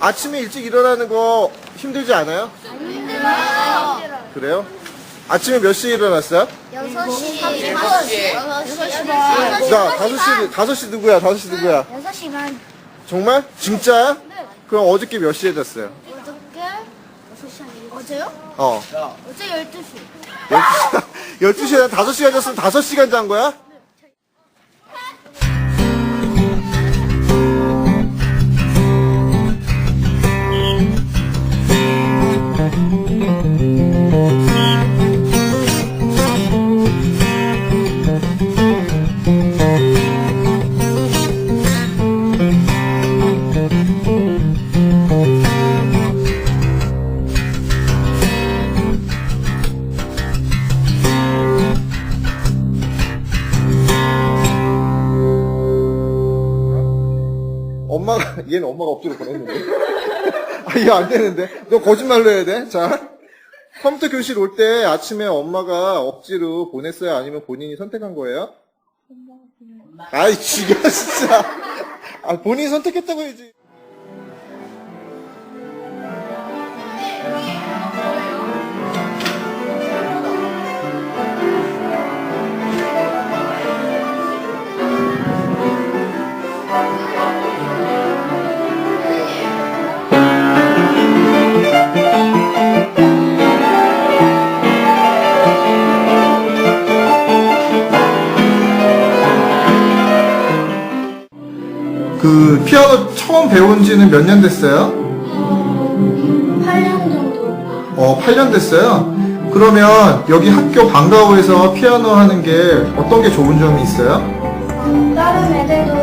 아침에 일찍 일어나는 거 힘들지 않아요? 그래요? 아침에 몇 시에 일어났어요? 6시. 6시. 6시 나 5시, 5시 누구야? 5시 누구야? 6시 반. 정말? 진짜야? 그럼 어저께 몇 시에 잤어요? 어저께 6시 아니에요? 어제요? 어. 어제 12시. 12시간, 5시간 잤으면 5시간 잔 거야? 엄마가, 얘는 엄마가 엎드려 보냈는데. 아, 이거 안 되는데. 너 거짓말로 해야 돼? 자. 컴퓨터 교실 올 때 아침에 엄마가 억지로 보냈어요? 아니면 본인이 선택한 거예요? 아이, 지겨, 진짜. 아, 본인이 선택했다고 해야지. 그, 피아노 처음 배운 지는 몇 년 됐어요? 8년 정도. 어, 8년 됐어요? 그러면 여기 학교 방과후에서 피아노 하는 게 어떤 게 좋은 점이 있어요? 어, 다른 애들도